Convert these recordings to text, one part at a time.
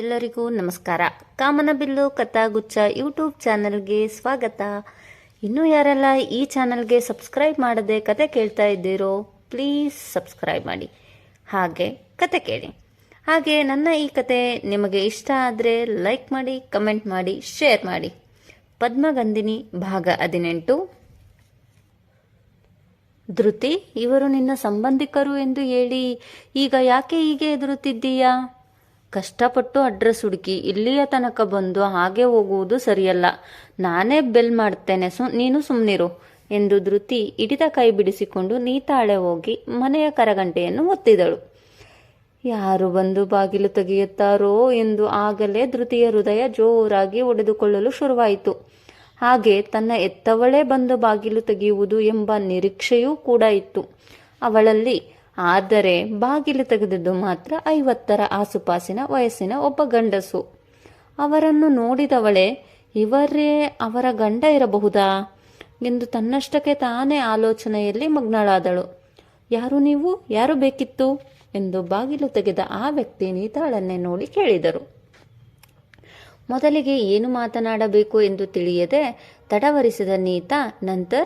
ಎಲ್ಲರಿಗೂ ನಮಸ್ಕಾರ. ಕಾಮನಬಿಲ್ಲು ಕಥಾಗುಚ್ಛ ಯೂಟ್ಯೂಬ್ ಚಾನಲ್ಗೆ ಸ್ವಾಗತ. ಇನ್ನೂ ಯಾರೆಲ್ಲ ಈ ಚಾನಲ್ಗೆ ಸಬ್ಸ್ಕ್ರೈಬ್ ಮಾಡದೆ ಕತೆ ಕೇಳ್ತಾ ಇದ್ದೀರೋ, ಪ್ಲೀಸ್ ಸಬ್ಸ್ಕ್ರೈಬ್ ಮಾಡಿ. ಹಾಗೆ ಕತೆ ಕೇಳಿ. ಹಾಗೆ ನನ್ನ ಈ ಕತೆ ನಿಮಗೆ ಇಷ್ಟ ಆದರೆ ಲೈಕ್ ಮಾಡಿ, ಕಮೆಂಟ್ ಮಾಡಿ, ಶೇರ್ ಮಾಡಿ. ಪದ್ಮಗಂಧಿನಿ ಭಾಗ ಹದಿನೆಂಟು. ಧೃತಿ, ಇವರು ನಿನ್ನ ಸಂಬಂಧಿಕರು ಎಂದು ಹೇಳಿ, ಈಗ ಯಾಕೆ ಹೀಗೆ ಎದುರುತ್ತಿದ್ದೀಯಾ ಕಷ್ಟಪಟ್ಟು ಅಡ್ರೆಸ್ ಹುಡುಕಿ ಇಲ್ಲಿಯ ತನಕ ಬಂದು ಹಾಗೆ ಹೋಗುವುದು ಸರಿಯಲ್ಲ. ನಾನೇ ಬೆಲ್ ಮಾಡ್ತೇನೆ ಸು, ನೀನು ಸುಮ್ಮನಿರು ಎಂದು ಧೃತಿ ಹಿಡಿದ ಕೈ ಬಿಡಿಸಿಕೊಂಡು ನೀತಾಳೆ ಹೋಗಿ ಮನೆಯ ಕರಗಂಟೆಯನ್ನು ಒತ್ತಿದಳು. ಯಾರು ಬಂದು ಬಾಗಿಲು ತೆಗೆಯುತ್ತಾರೋ ಎಂದು ಆಗಲೇ ಧೃತಿಯ ಹೃದಯ ಜೋರಾಗಿ ಒಡೆದುಕೊಳ್ಳಲು ಶುರುವಾಯಿತು. ಹಾಗೆ ತನ್ನ ಎತ್ತವಳೇ ಬಂದು ಬಾಗಿಲು ತೆಗೆಯುವುದು ಎಂಬ ನಿರೀಕ್ಷೆಯೂ ಕೂಡ ಇತ್ತು. ಅವಳಲ್ಲಿ ಆದರೆ ಬಾಗಿಲು ತೆಗೆದಿದ್ದು ಮಾತ್ರ ಐವತ್ತರ ಆಸುಪಾಸಿನ ವಯಸ್ಸಿನ ಒಬ್ಬ ಗಂಡಸು. ಅವರನ್ನು ನೋಡಿದವಳೆ, ಇವರೇ ಅವರ ಗಂಡ ಇರಬಹುದಾ? ಎಂದು ತನ್ನಷ್ಟಕ್ಕೆ ತಾನೇ ಆಲೋಚನೆಯಲ್ಲಿ ಮಗ್ನಳಾದಳು. ಯಾರು ನೀವು? ಯಾರು ಬೇಕಿತ್ತು? ಎಂದು ಬಾಗಿಲು ತೆಗೆದ ಆ ವ್ಯಕ್ತಿ ನೀತಾಳನ್ನೇ ನೋಡಿ ಕೇಳಿದರು. ಮೊದಲಿಗೆ ಏನು ಮಾತನಾಡಬೇಕು ಎಂದು ತಿಳಿಯದೆ ತಡವರಿಸಿದ ನೀತಾ, ನಂತರ?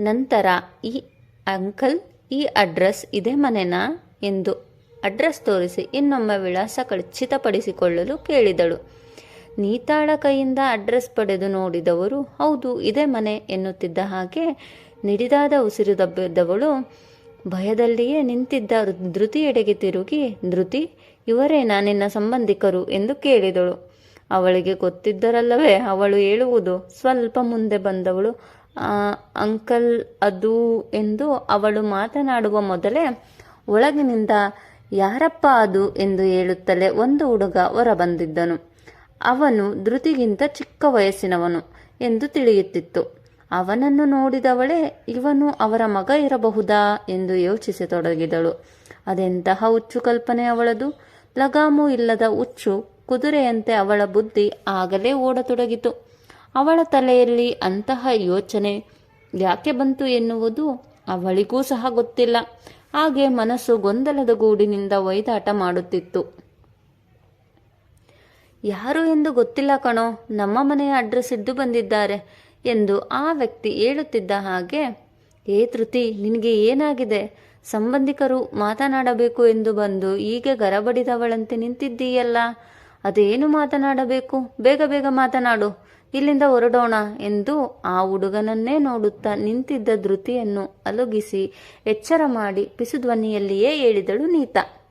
ನಂತರ ಈ ಅಂಕಲ್ ಈ ಅಡ್ರೆಸ್ ಇದೇ ಮನೆನಾ ಎಂದು ಅಡ್ರೆಸ್ ತೋರಿಸಿ ಇನ್ನೊಮ್ಮೆ ವಿಳಾಸ ಖಚಿತಪಡಿಸಿಕೊಳ್ಳಲು ಕೇಳಿದಳು. ನೀತಾಳ ಕೈಯಿಂದ ಅಡ್ರೆಸ್ ಪಡೆದು ನೋಡಿದವರು, ಹೌದು, ಇದೇ ಮನೆ ಎನ್ನುತ್ತಿದ್ದ ಹಾಗೆ ನಿಡಿದಾದ ಉಸಿರು ದಬ್ಬಿದ್ದವಳು ಭಯದಲ್ಲಿಯೇ ನಿಂತಿದ್ದ ಧೃತಿಯೆಡೆಗೆ ತಿರುಗಿ, ಧೃತಿ ಇವರೇನಾ ನಿನ್ನ ಸಂಬಂಧಿಕರು ಎಂದು ಕೇಳಿದಳು. ಅವಳಿಗೆ ಗೊತ್ತಿದ್ದರಲ್ಲವೇ, ಅವಳು ಹೇಳುವುದು? ಸ್ವಲ್ಪ ಮುಂದೆ ಬಂದವಳು ಅಂಕಲ್ ಅದು ಎಂದು ಅವಳು ಮಾತನಾಡುವ ಮೊದಲೇ ಒಳಗಿನಿಂದ ಯಾರಪ್ಪ ಅದು ಎಂದು ಹೇಳುತ್ತಲೇ ಒಂದು ಹುಡುಗ ಹೊರಬಂದಿದ್ದನು. ಅವನು ಧೃತಿಗಿಂತ ಚಿಕ್ಕ ವಯಸ್ಸಿನವನು ಎಂದು ತಿಳಿಯುತ್ತಿತ್ತು. ಅವನನ್ನು ನೋಡಿದವಳೇ ಇವನು ಅವರ ಮಗ ಇರಬಹುದಾ ಎಂದು ಯೋಚಿಸತೊಡಗಿದಳು. ಅದೆಂತಹ ಹುಚ್ಚು ಕಲ್ಪನೆ ಅವಳದು? ಲಗಾಮು ಇಲ್ಲದ ಹುಚ್ಚು ಕುದುರೆಯಂತೆ ಅವಳ ಬುದ್ಧಿ ಆಗಲೇ ಓಡತೊಡಗಿತು. ಅವಳ ತಲೆಯಲ್ಲಿ ಅಂತಹ ಯೋಚನೆ. ಯಾಕೆ ಬಂತು ಎನ್ನುವುದು ಅವಳಿಗೂ ಸಹ ಗೊತ್ತಿಲ್ಲ. ಹಾಗೆ ಮನಸ್ಸು ಗೊಂದಲದ ಗೂಡಿನಿಂದ ಒಯ್ದಾಟ ಮಾಡುತ್ತಿತ್ತು. ಯಾರು ಎಂದು ಗೊತ್ತಿಲ್ಲ ಕಣೋ, ನಮ್ಮ ಮನೆಯ ಅಡ್ರೆಸ್ ಇದ್ದು ಬಂದಿದ್ದಾರೆ ಎಂದು ಆ ವ್ಯಕ್ತಿ ಹೇಳುತ್ತಿದ್ದ ಹಾಗೆ, ಏ ತೃತಿ ನಿನಗೆ ಏನಾಗಿದೆ? ಸಂಬಂಧಿಕರು ಮಾತನಾಡಬೇಕು ಎಂದು ಬಂದು ಹೀಗೆ ಗರಬಡಿದವಳಂತೆ ನಿಂತಿದ್ದೀಯಲ್ಲ. ಅದೇನು ಮಾತನಾಡಬೇಕು? ಬೇಗ ಬೇಗ ಮಾತನಾಡು. ಇಲ್ಲಿಂದ ಹೊರಡೋಣ ಎಂದು ಆ ಹುಡುಗನನ್ನೇ ನೋಡುತ್ತಾ ನಿಂತಿದ್ದ ಧೃತಿಯನ್ನು ಅಲುಗಿಸಿ ಎಚ್ಚರ ಮಾಡಿ ಪಿಸುಧ್ವನಿಯಲ್ಲಿಯೇ ಹೇಳಿದಳು ನೀತಾ.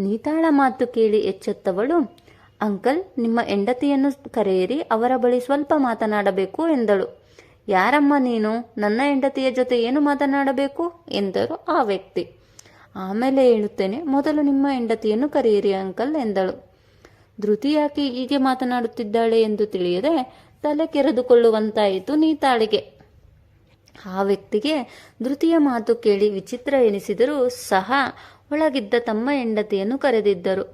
ನೀತಾಳ ಮಾತು ಕೇಳಿ ಎಚ್ಚೆತ್ತವಳು. ಅಂಕಲ್, ನಿಮ್ಮ ಹೆಂಡತಿಯನ್ನು ಕರೆಯಿರಿ, ಅವರ ಬಳಿ ಸ್ವಲ್ಪ ಮಾತನಾಡಬೇಕು ಎಂದಳು. ಯಾರಮ್ಮ ನೀನು? ನನ್ನ ಹೆಂಡತಿಯ ಜೊತೆ ಏನು ಮಾತನಾಡಬೇಕು? ಎಂದರು ಆ ವ್ಯಕ್ತಿ. ಆಮೇಲೆ ಹೇಳುತ್ತೇನೆ, ಮೊದಲು ನಿಮ್ಮ ಹೆಂಡತಿಯನ್ನು ಕರೆಯಿರಿ ಅಂಕಲ್ ಎಂದಳು. ಧೃತಿ ಯಾಕೆ ಹೀಗೆ ಮಾತನಾಡುತ್ತಿದ್ದಾಳೆ ಎಂದು ತಿಳಿಯದೆ ತಲೆ ಕೆರೆದುಕೊಳ್ಳುವಂತಾಯಿತು ನೀತಾಳಿಗೆ. ಆ ವ್ಯಕ್ತಿಗೆ ಧೃತಿಯ ಮಾತು ಕೇಳಿ ವಿಚಿತ್ರ ಎನಿಸಿದರೂ ಸಹ ಒಳಗಿದ್ದ ತಮ್ಮ ಹೆಂಡತಿಯನ್ನು ಕರೆದಿದ್ದರು.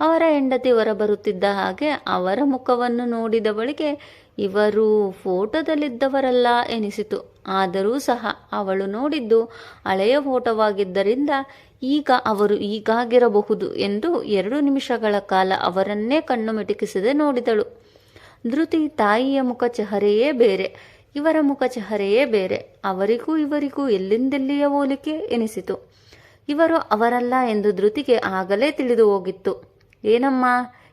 ಅವರ ಹೆಂಡತಿ ಹೊರಬರುತ್ತಿದ್ದ ಹಾಗೆ ಅವರ ಮುಖವನ್ನು ನೋಡಿದವಳಿಗೆ ಇವರು ಫೋಟೋದಲ್ಲಿದ್ದವರಲ್ಲ ಎನಿಸಿತು. ಆದರೂ ಸಹ ಅವಳು ನೋಡಿದ್ದು ಹಳೆಯ ಫೋಟೋವಾಗಿದ್ದರಿಂದ ಈಗ ಅವರು ಈಗಾಗಿರಬಹುದು ಎಂದು ಎರಡು ನಿಮಿಷಗಳ ಕಾಲ ಅವರನ್ನೇ ಕಣ್ಣು ಮಿಟುಕಿಸದೆ ನೋಡಿದಳು. ಧೃತಿ ತಾಯಿಯ ಮುಖ ಚಹರೆಯೇ ಬೇರೆ, ಇವರ ಮುಖ ಚಹರೆಯೇ ಬೇರೆ. ಅವರಿಗೂ ಇವರಿಗೂ ಎಲ್ಲಿಂದೆಲ್ಲಿಯ ಹೋಲಿಕೆ ಎನಿಸಿತು? ಇವರು ಅವರಲ್ಲ ಎಂದು ಧೃತಿಗೆ ಆಗಲೇ ತಿಳಿದು ಹೋಗಿತ್ತು. ಏನಮ್ಮ,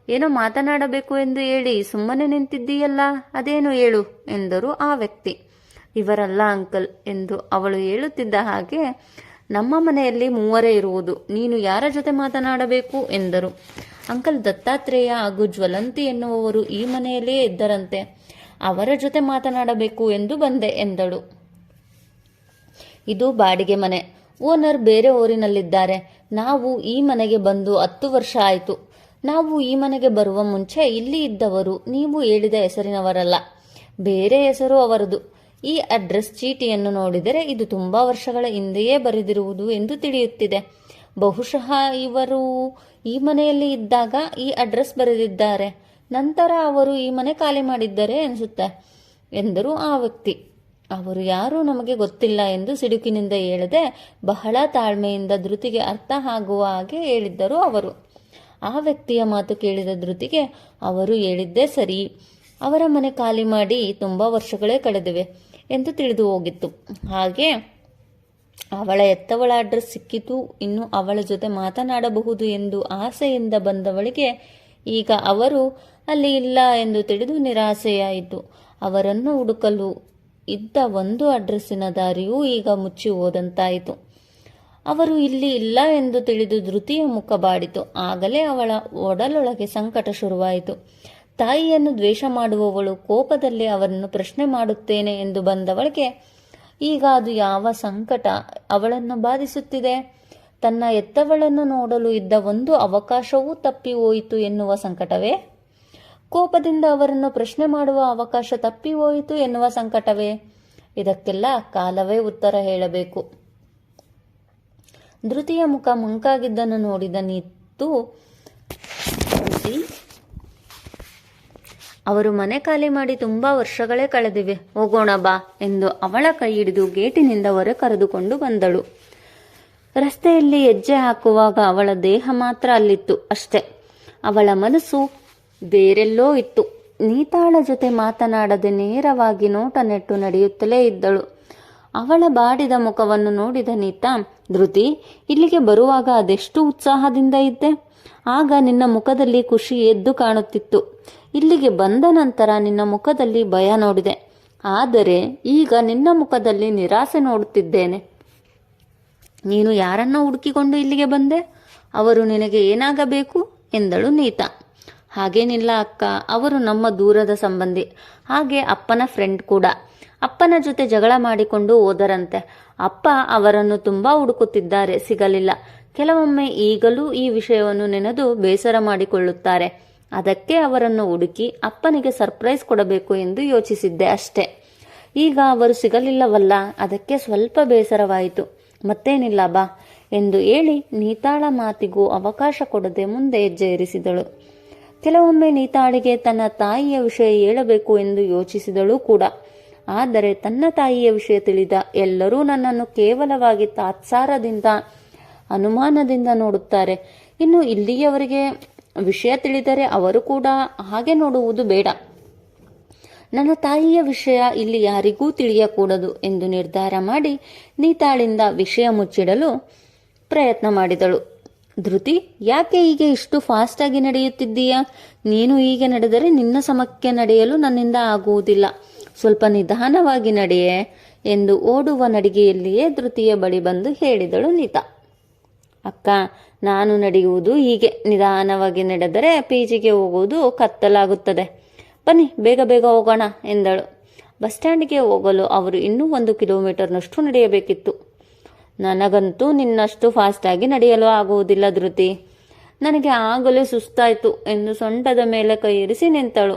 ಏನೋ ಮಾತನಾಡಬೇಕು ಎಂದು ಹೇಳಿ ಸುಮ್ಮನೆ ನಿಂತಿದ್ದೀಯಲ್ಲ, ಅದೇನು ಹೇಳು ಎಂದರು ಆ ವ್ಯಕ್ತಿ. ಇವರಲ್ಲ ಅಂಕಲ್ ಎಂದು ಅವಳು ಹೇಳುತ್ತಿದ್ದ ಹಾಗೆ, ನಮ್ಮ ಮನೆಯಲ್ಲಿ ಮೂವರೇ ಇರುವುದು, ನೀನು ಯಾರ ಜೊತೆ ಮಾತನಾಡಬೇಕು ಎಂದರು. ಅಂಕಲ್ ದತ್ತಾತ್ರೇಯ ಹಾಗೂ ಜ್ವಲಂತಿ ಎನ್ನುವವರು ಈ ಮನೆಯಲ್ಲೇ ಇದ್ದರಂತೆ. ಅವರ ಜೊತೆ ಮಾತನಾಡಬೇಕು ಎಂದು ಬಂದೆ ಎಂದಳು. ಇದು ಬಾಡಿಗೆ ಮನೆ. ಓನರ್ ಬೇರೆ ಊರಿನಲ್ಲಿದ್ದಾರೆ. ನಾವು ಈ ಮನೆಗೆ ಬಂದು ಹತ್ತು ವರ್ಷ ಆಯಿತು. ನಾವು ಈ ಮನೆಗೆ ಬರುವ ಮುಂಚೆ ಇಲ್ಲಿ ಇದ್ದವರು, ನೀವು ಹೇಳಿದ ಹೆಸರಿನವರಲ್ಲ. ಬೇರೆ ಹೆಸರು ಅವರದು. ಈ ಅಡ್ರೆಸ್ ಚೀಟಿಯನ್ನು ನೋಡಿದರೆ ಇದು ತುಂಬಾ ವರ್ಷಗಳ ಹಿಂದೆಯೇ ಬರೆದಿರುವುದು ಎಂದು ತಿಳಿಯುತ್ತಿದೆ. ಬಹುಶಃ ಇವರು ಈ ಮನೆಯಲ್ಲಿ ಇದ್ದಾಗ ಈ ಅಡ್ರೆಸ್ ಬರೆದಿದ್ದಾರೆ. ನಂತರ ಅವರು ಈ ಮನೆ ಖಾಲಿ ಮಾಡಿದ್ದಾರೆ ಅನಿಸುತ್ತೆ ಎಂದರು ಆ ವ್ಯಕ್ತಿ. ಅವರು ಯಾರೂ ನಮಗೆ ಗೊತ್ತಿಲ್ಲ ಎಂದು ಸಿಡುಕಿನಿಂದ ಹೇಳದೆ ಬಹಳ ತಾಳ್ಮೆಯಿಂದ ಧೃತಿಗೆ ಅರ್ಥ ಆಗುವ ಹಾಗೆ ಹೇಳಿದ್ದರು ಅವರು. ಆ ವ್ಯಕ್ತಿಯ ಮಾತು ಕೇಳಿದ ಧೃತಿಗೆ ಅವರು ಹೇಳಿದ್ದೇ ಸರಿ. ಅವರ ಮನೆ ಖಾಲಿ ಮಾಡಿ ತುಂಬ ವರ್ಷಗಳೇ ಕಳೆದಿವೆ ಎಂದು ತಿಳಿದು ಹೋಗಿತ್ತು. ಹಾಗೆ ಅವಳ ಎತ್ತವಳ ಅಡ್ರೆಸ್ ಸಿಕ್ಕಿತು. ಇನ್ನು ಅವಳ ಜೊತೆ ಮಾತನಾಡಬಹುದು ಎಂದು ಆಸೆಯಿಂದ ಬಂದವಳಿಗೆ ಈಗ ಅವರು ಅಲ್ಲಿ ಇಲ್ಲ ಎಂದು ತಿಳಿದು ನಿರಾಸೆಯಾಯಿತು. ಅವರನ್ನು ಹುಡುಕಲು ಇದ್ದ ಒಂದು ಅಡ್ರೆಸ್ಸಿನ ದಾರಿಯೂ ಈಗ ಮುಚ್ಚಿ ಹೋದಂತಾಯಿತು. ಅವರು ಇಲ್ಲಿ ಇಲ್ಲ ಎಂದು ತಿಳಿದು ಧೃತಿಯ ಮುಖ ಬಾಡಿತು. ಆಗಲೇ ಅವಳ ಒಡಲೊಳಗೆ ಸಂಕಟ ಶುರುವಾಯಿತು. ತಾಯಿಯನ್ನು ದ್ವೇಷ ಮಾಡುವವಳು ಕೋಪದಲ್ಲಿ ಅವರನ್ನು ಪ್ರಶ್ನೆ ಮಾಡುತ್ತೇನೆ ಎಂದು ಬಂದವಳಿಗೆ ಈಗ ಅದು ಯಾವ ಸಂಕಟ ಅವಳನ್ನು ಬಾಧಿಸುತ್ತಿದೆ? ತನ್ನ ಎತ್ತವಳನ್ನು ನೋಡಲು ಇದ್ದ ಒಂದು ಅವಕಾಶವೂ ತಪ್ಪಿ ಹೋಯಿತು ಎನ್ನುವ ಸಂಕಟವೇ? ಕೋಪದಿಂದ ಅವರನ್ನು ಪ್ರಶ್ನೆ ಮಾಡುವ ಅವಕಾಶ ತಪ್ಪಿ ಹೋಯಿತು ಎನ್ನುವ ಸಂಕಟವೇ? ಇದಕ್ಕೆಲ್ಲ ಕಾಲವೇ ಉತ್ತರ ಹೇಳಬೇಕು. ಧೃತಿಯ ಮುಖ ಮುಂಕಾಗಿದ್ದನ್ನು ನೋಡಿದ ನೀತು ಧೃತಿ ಅವರು ಮನೆ ಖಾಲಿ ಮಾಡಿ ತುಂಬಾ ವರ್ಷಗಳೇ ಕಳೆದಿವೆ. ಹೋಗೋಣ ಬಾ ಎಂದು ಅವಳ ಕೈ ಹಿಡಿದು ಗೇಟಿನಿಂದ ಹೊರ ಕರೆದುಕೊಂಡು ಬಂದಳು. ರಸ್ತೆಯಲ್ಲಿ ಹೆಜ್ಜೆ ಹಾಕುವಾಗ ಅವಳ ದೇಹ ಮಾತ್ರ ಅಲ್ಲಿತ್ತು ಅಷ್ಟೆ. ಅವಳ ಮನಸ್ಸು ಬೇರೆಲ್ಲೋ ಇತ್ತು. ನೀತಾಳ ಜೊತೆ ಮಾತನಾಡದೆ ನೇರವಾಗಿ ನೋಟ ನೆಟ್ಟು ನಡೆಯುತ್ತಲೇ ಇದ್ದಳು. ಅವಳ ಬಾಡಿದ ಮುಖವನ್ನು ನೋಡಿದ ನೀತಾ, ಧೃತಿ, ಇಲ್ಲಿಗೆ ಬರುವಾಗ ಅದೆಷ್ಟು ಉತ್ಸಾಹದಿಂದ ಇದ್ದೆ? ಆಗ ನಿನ್ನ ಮುಖದಲ್ಲಿ ಖುಷಿ ಎದ್ದು ಕಾಣುತ್ತಿತ್ತು. ಇಲ್ಲಿಗೆ ಬಂದ ನಂತರ ನಿನ್ನ ಮುಖದಲ್ಲಿ ಭಯ ನೋಡಿದೆ. ಆದರೆ ಈಗ ನಿನ್ನ ಮುಖದಲ್ಲಿ ನಿರಾಸೆ ನೋಡುತ್ತಿದ್ದೇನೆ. ನೀನು ಯಾರನ್ನ ಹುಡುಕಿಕೊಂಡು ಇಲ್ಲಿಗೆ ಬಂದೆ? ಅವರು ನಿನಗೆ ಏನಾಗಬೇಕು? ಎಂದಳು ನೀತಾ. ಹಾಗೇನಿಲ್ಲ ಅಕ್ಕ, ಅವರು ನಮ್ಮ ದೂರದ ಸಂಬಂಧಿ. ಹಾಗೆ ಅಪ್ಪನ ಫ್ರೆಂಡ್ ಕೂಡ. ಅಪ್ಪನ ಜೊತೆ ಜಗಳ ಮಾಡಿಕೊಂಡು ಹೋದರಂತೆ. ಅಪ್ಪ ಅವರನ್ನು ತುಂಬಾ ಹುಡುಕುತ್ತಿದ್ದಾರೆ, ಸಿಗಲಿಲ್ಲ. ಕೆಲವೊಮ್ಮೆ ಈಗಲೂ ಈ ವಿಷಯವನ್ನು ನೆನೆದು ಬೇಸರ ಮಾಡಿಕೊಳ್ಳುತ್ತಾರೆ. ಅದಕ್ಕೆ ಅವರನ್ನು ಹುಡುಕಿ ಅಪ್ಪನಿಗೆ ಸರ್ಪ್ರೈಸ್ ಕೊಡಬೇಕು ಎಂದು ಯೋಚಿಸಿದ್ದೆ ಅಷ್ಟೇ. ಈಗ ಅವರು ಸಿಗಲಿಲ್ಲವಲ್ಲ, ಅದಕ್ಕೆ ಸ್ವಲ್ಪ ಬೇಸರವಾಯಿತು. ಮತ್ತೇನಿಲ್ಲ ಬಾ ಎಂದು ಹೇಳಿ ನೀತಾಳ ಮಾತಿಗೂ ಅವಕಾಶ ಕೊಡದೆ ಮುಂದೆ ಹೆಜ್ಜೆ ಇರಿಸಿದಳು. ಕೆಲವೊಮ್ಮೆ ನೀತಾಳಿಗೆ ತನ್ನ ತಾಯಿಯ ವಿಷಯ ಹೇಳಬೇಕು ಎಂದು ಯೋಚಿಸಿದಳು ಕೂಡ. ಆದರೆ ತನ್ನ ತಾಯಿಯ ವಿಷಯ ತಿಳಿದ ಎಲ್ಲರೂ ನನ್ನನ್ನು ಕೇವಲವಾಗಿ ತಾತ್ಸಾರದಿಂದ, ಅನುಮಾನದಿಂದ ನೋಡುತ್ತಾರೆ. ಇನ್ನು ಇಲ್ಲಿಯವರೆಗೆ ವಿಷಯ ತಿಳಿದರೆ ಅವರು ಕೂಡ ಹಾಗೆ ನೋಡುವುದು ಬೇಡ. ನನ್ನ ತಾಯಿಯ ವಿಷಯ ಇಲ್ಲಿ ಯಾರಿಗೂ ತಿಳಿಯಕೂಡದು ಎಂದು ನಿರ್ಧಾರ ಮಾಡಿ ನೀತಾಳಿಂದ ವಿಷಯ ಮುಚ್ಚಿಡಲು ಪ್ರಯತ್ನ ಮಾಡಿದಳು. ಧೃತಿ, ಯಾಕೆ ಹೀಗೆ ಇಷ್ಟು ಫಾಸ್ಟ್ ಆಗಿ ನಡೆಯುತ್ತಿದ್ದೀಯಾ? ನೀನು ಹೀಗೆ ನಡೆದರೆ ನಿನ್ನ ಸಮಕ್ಕೆ ನಡೆಯಲು ನನ್ನಿಂದ ಆಗುವುದಿಲ್ಲ. ಸ್ವಲ್ಪ ನಿಧಾನವಾಗಿ ನಡೆಯೇ ಎಂದು ಓಡುವ ನಡಿಗೆಯಲ್ಲಿಯೇ ಧೃತಿಯ ಬಳಿ ಬಂದು ಹೇಳಿದಳು ನೀತಾ. ಅಕ್ಕ, ನಾನು ನಡೆಯುವುದು ಹೀಗೆ. ನಿಧಾನವಾಗಿ ನಡೆದರೆ ಪಿ ಜಿಗೆ ಹೋಗುವುದು ಕತ್ತಲಾಗುತ್ತದೆ. ಬನ್ನಿ, ಬೇಗ ಬೇಗ ಹೋಗೋಣ ಎಂದಳು. ಬಸ್ ಸ್ಟ್ಯಾಂಡ್ಗೆ ಹೋಗಲು ಅವರು ಇನ್ನೂ ಒಂದು ಕಿಲೋಮೀಟರ್ನಷ್ಟು ನಡೆಯಬೇಕಿತ್ತು. ನನಗಂತೂ ನಿನ್ನಷ್ಟು ಫಾಸ್ಟಾಗಿ ನಡೆಯಲು ಆಗುವುದಿಲ್ಲ ಧೃತಿ. ನನಗೆ ಆಗಲೇ ಸುಸ್ತಾಯಿತು ಎಂದು ಸೊಂಟದ ಮೇಲೆ ಕೈ ಇರಿಸಿ ನಿಂತಳು.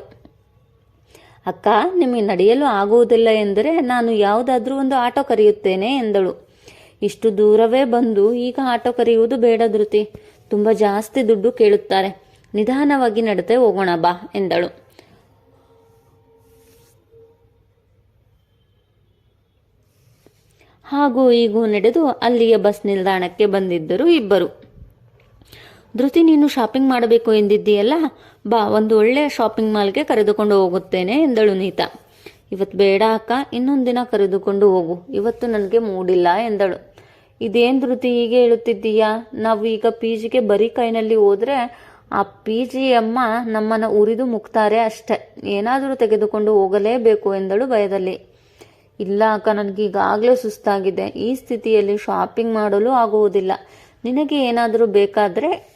ಅಕ್ಕ, ನಿಮಗೆ ನಡೆಯಲು ಆಗುವುದಿಲ್ಲ ಎಂದರೆ ನಾನು ಯಾವುದಾದ್ರೂ ಒಂದು ಆಟೋ ಕರೆಯುತ್ತೇನೆ ಎಂದಳು. ಇಷ್ಟು ದೂರವೇ ಬಂದು ಈಗ ಆಟೋ ಕರೆಯುವುದು ಬೇಡ ಧೃತಿ. ತುಂಬ ಜಾಸ್ತಿ ದುಡ್ಡು ಕೇಳುತ್ತಾರೆ. ನಿಧಾನವಾಗಿ ನಡತೆ ಹೋಗೋಣ ಬಾ ಎಂದಳು. ಹಾಗೂ ಈಗ ನಡೆದು ಅಲ್ಲಿಯ ಬಸ್ ನಿಲ್ದಾಣಕ್ಕೆ ಬಂದಿದ್ದರು ಇಬ್ಬರು. ಧೃತಿ, ನೀನು ಶಾಪಿಂಗ್ ಮಾಡಬೇಕು ಎಂದಿದ್ದೀಯಲ್ಲ? ಬಾ, ಒಂದು ಒಳ್ಳೆಯ ಶಾಪಿಂಗ್ ಮಾಲ್ಗೆ ಕರೆದುಕೊಂಡು ಹೋಗುತ್ತೇನೆ ಎಂದಳು ನೀತಾ. ಇವತ್ತು ಬೇಡ ಅಕ್ಕ, ಇನ್ನೊಂದು ದಿನ ಕರೆದುಕೊಂಡು ಹೋಗು. ಇವತ್ತು ನನಗೆ ಮೂಡಿಲ್ಲ ಎಂದಳು. ಇದೇನು ಧೃತಿ ಹೀಗೆ ಹೇಳುತ್ತಿದ್ದೀಯಾ? ನಾವು ಈಗ ಪಿ ಜಿಗೆ ಬರೀ ಕೈನಲ್ಲಿ ಹೋದ್ರೆ ಆ ಪಿ ಜಿ ಅಮ್ಮ ನಮ್ಮನ್ನು ಉರಿದು ಮುಕ್ತಾರೆ ಅಷ್ಟೆ. ಏನಾದರೂ ತೆಗೆದುಕೊಂಡು ಹೋಗಲೇಬೇಕು ಎಂದಳು ಭಯದಲ್ಲಿ. ಇಲ್ಲ ಅಕ್ಕ, ನನಗೆ ಈಗಾಗಲೇ ಸುಸ್ತಾಗಿದೆ. ಈ ಸ್ಥಿತಿಯಲ್ಲಿ ಶಾಪಿಂಗ್ ಮಾಡಲು ಆಗುವುದಿಲ್ಲ. ನಿನಗೆ ಏನಾದರೂ ಬೇಕಾದರೆ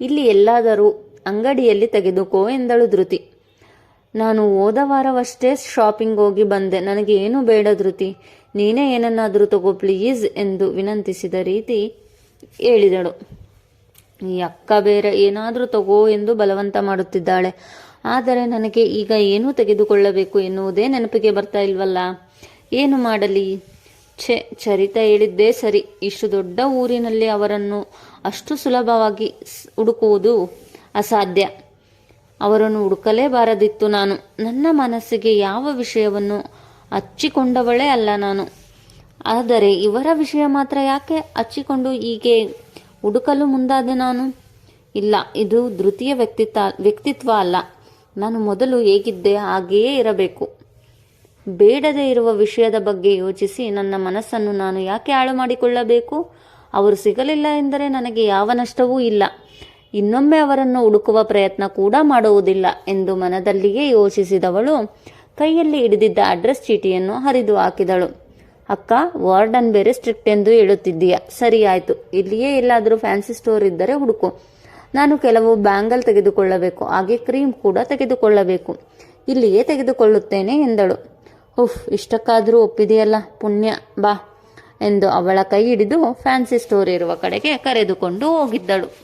ಇಲ್ಲಿ ಎಲ್ಲಾದರೂ ಅಂಗಡಿಯಲ್ಲಿ ತೆಗೆದುಕೋ ಎಂದಳು ಧೃತಿ. ನಾನು ಹೋದ ವಾರವಷ್ಟೇ ಶಾಪಿಂಗ್ ಹೋಗಿ ಬಂದೆ. ನನಗೆ ಏನು ಬೇಡ ಧೃತಿ. ನೀನೇ ಏನನ್ನಾದರೂ ತಗೋ ಪ್ಲೀಸ್ ಎಂದು ವಿನಂತಿಸಿದ ರೀತಿ ಹೇಳಿದಳು. ಈ ಅಕ್ಕ ಬೇರೆ ಏನಾದರೂ ತಗೋ ಎಂದು ಬಲವಂತ ಮಾಡುತ್ತಿದ್ದಾಳೆ. ಆದರೆ ನನಗೆ ಈಗ ಏನೂ ತೆಗೆದುಕೊಳ್ಳಬೇಕು ಎನ್ನುವುದೇ ನೆನಪಿಗೆ ಬರ್ತಾ ಇಲ್ವಲ್ಲ? ಏನು ಮಾಡಲಿ? ಛೆ, ಚರಿತ ಹೇಳಿದ್ದೇ ಸರಿ. ಇಷ್ಟು ದೊಡ್ಡ ಊರಿನಲ್ಲಿ ಅವರನ್ನು ಅಷ್ಟು ಸುಲಭವಾಗಿ ಹುಡುಕುವುದು ಅಸಾಧ್ಯ. ಅವರನ್ನು ಹುಡುಕಲೇಬಾರದಿತ್ತು ನಾನು. ನನ್ನ ಮನಸ್ಸಿಗೆ ಯಾವ ವಿಷಯವನ್ನು ಹಚ್ಚಿಕೊಂಡವಳೇ ಅಲ್ಲ ನಾನು. ಆದರೆ ಇವರ ವಿಷಯ ಮಾತ್ರ ಯಾಕೆ ಹಚ್ಚಿಕೊಂಡು ಹೀಗೆ ಹುಡುಕಲು ಮುಂದಾದೆ ನಾನು? ಇಲ್ಲ, ಇದು ದೃತೀಯ ವ್ಯಕ್ತಿತ್ವ ವ್ಯಕ್ತಿತ್ವ ಅಲ್ಲ. ನಾನು ಮೊದಲು ಹೇಗಿದ್ದೆ ಹಾಗೆಯೇ ಇರಬೇಕು. ಬೇಡದೇ ಇರುವ ವಿಷಯದ ಬಗ್ಗೆ ಯೋಚಿಸಿ ನನ್ನ ಮನಸ್ಸನ್ನು ನಾನು ಯಾಕೆ ಹಾಳು ಮಾಡಿಕೊಳ್ಳಬೇಕು? ಅವರು ಸಿಗಲಿಲ್ಲ ಎಂದರೆ ನನಗೆ ಯಾವ ನಷ್ಟವೂ ಇಲ್ಲ. ಇನ್ನೊಮ್ಮೆ ಅವರನ್ನು ಹುಡುಕುವ ಪ್ರಯತ್ನ ಕೂಡ ಮಾಡುವುದಿಲ್ಲ ಎಂದು ಮನದಲ್ಲಿಯೇ ಯೋಚಿಸಿದವಳು ಕೈಯಲ್ಲಿ ಹಿಡಿದಿದ್ದ ಅಡ್ರೆಸ್ ಚೀಟಿಯನ್ನು ಹರಿದು ಹಾಕಿದಳು. ಅಕ್ಕ ವಾರ್ಡನ್ ಬೇರೆ ಸ್ಟ್ರಿಕ್ಟ್ ಎಂದು ಹೇಳುತ್ತಿದ್ದೀಯ? ಸರಿ ಆಯ್ತು. ಇಲ್ಲಿಯೇ ಎಲ್ಲಾದರೂ ಫ್ಯಾನ್ಸಿ ಸ್ಟೋರ್ ಇದ್ದರೆ ಹುಡುಕು. ನಾನು ಕೆಲವು ಬ್ಯಾಂಗಲ್ ತೆಗೆದುಕೊಳ್ಳಬೇಕು. ಹಾಗೆ ಕ್ರೀಮ್ ಕೂಡ ತೆಗೆದುಕೊಳ್ಳಬೇಕು. ಇಲ್ಲಿಯೇ ತೆಗೆದುಕೊಳ್ಳುತ್ತೇನೆ ಎಂದಳು. ಉಫ್, ಇಷ್ಟಕ್ಕಾದರೂ ಒಪ್ಪಿದೆಯಲ್ಲ, ಪುಣ್ಯ. ಬಾ ಎಂದು ಅವಳ ಕೈ ಹಿಡಿದು ಫ್ಯಾನ್ಸಿ ಸ್ಟೋರ್ ಇರುವ ಕಡೆಗೆ ಕರೆದುಕೊಂಡು ಹೋಗಿದ್ದಳು.